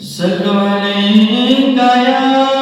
सकमने काया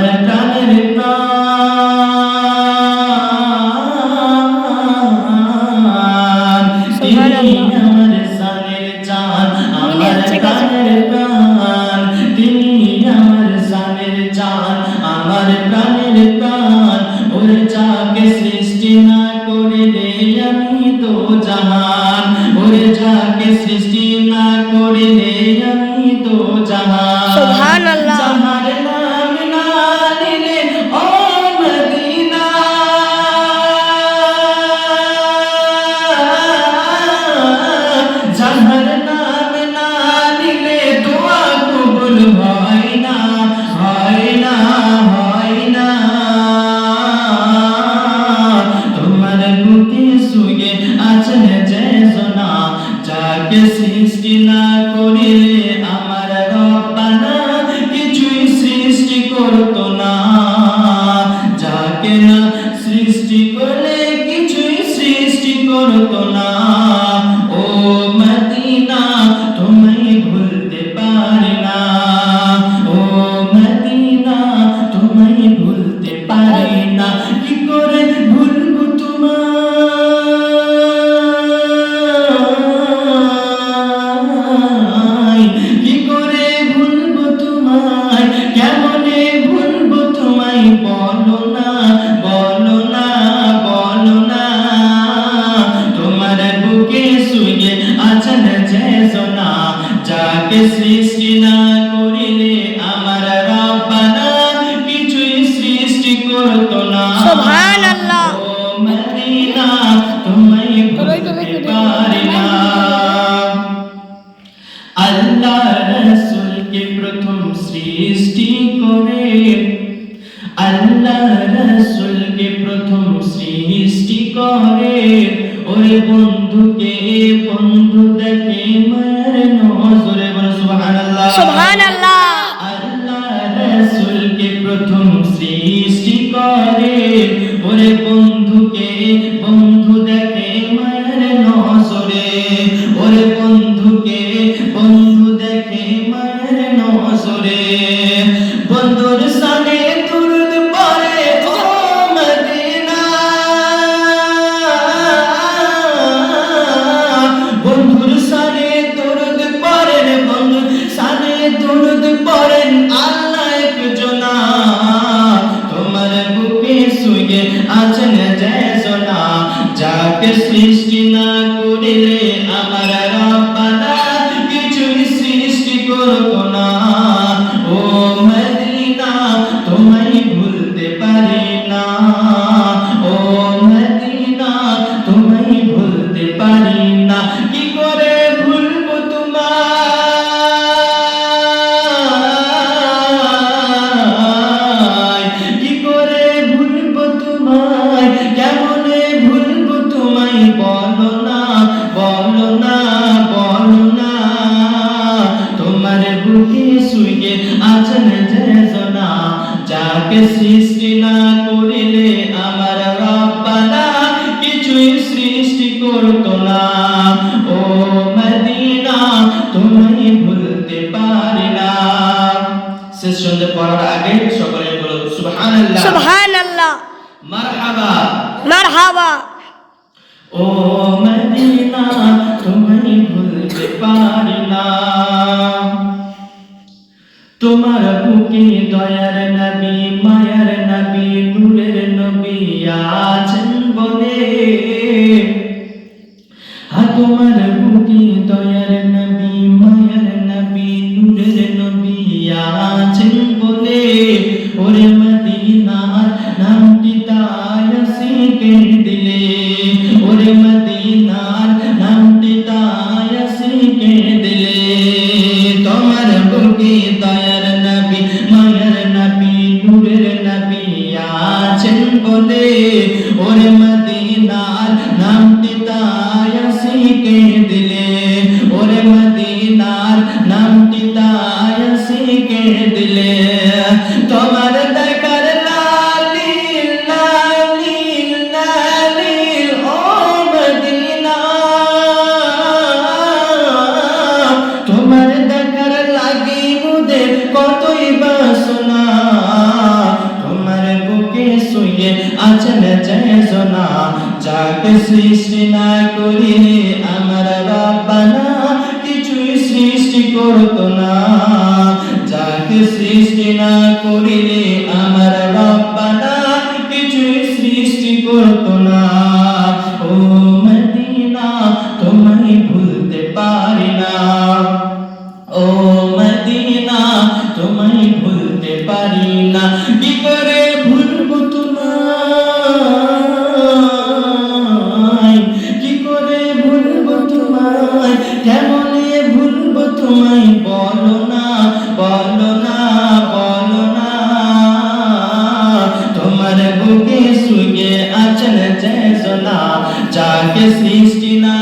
আমার প্রাণের প্রাণ। তিনি আমার সানের চাঁদ আমার প্রাণের প্রাণ। তিনি আমার সানের প্রাণ তোমাকে সৃষ্টি না করিলে আমার রব্বানা কিছুই সৃষ্টি করত না। সুবহানাল্লাহ। ও মদিনা তোমায় প্রথম সৃষ্টি করে। আল্লাহ রাসূলকে প্রথম সৃষ্টি করে। ওরে বন্ধুকে বন্ধু দেখে মরনো গুণিলে করতো না ও মদিনা তোমায় ভুলতে পারি না শেষ সন্ধে পড়ার আগে সকলে বলো সুবহানাল্লাহ। সুবহানাল্লাহ। মারহাবা। মারহাবা। ও মদিনা তোমায় ভুলতে পারি না তোমার বুকে দয়ার নবী মায়ার নবী নূরের নবী আছেন বলে। ওরে মদিনার নামটি তাই শিখে শুয়ে আছেন জয়সনা যাকে সৃষ্টি না করিলে আমার বাবানা কিছুই সৃষ্টি করতো না। যাকে সৃষ্টি না করিলে আমার বাবানা কিছুই সৃষ্টি করতো না। ও মদিনা, তোমায় ভুলতে পারি না। ও মদিনা, তোমায় ভুলতে পারি না। কি করে ভুলবো শুয়ে আছেন সোনা যাকে সৃষ্টি না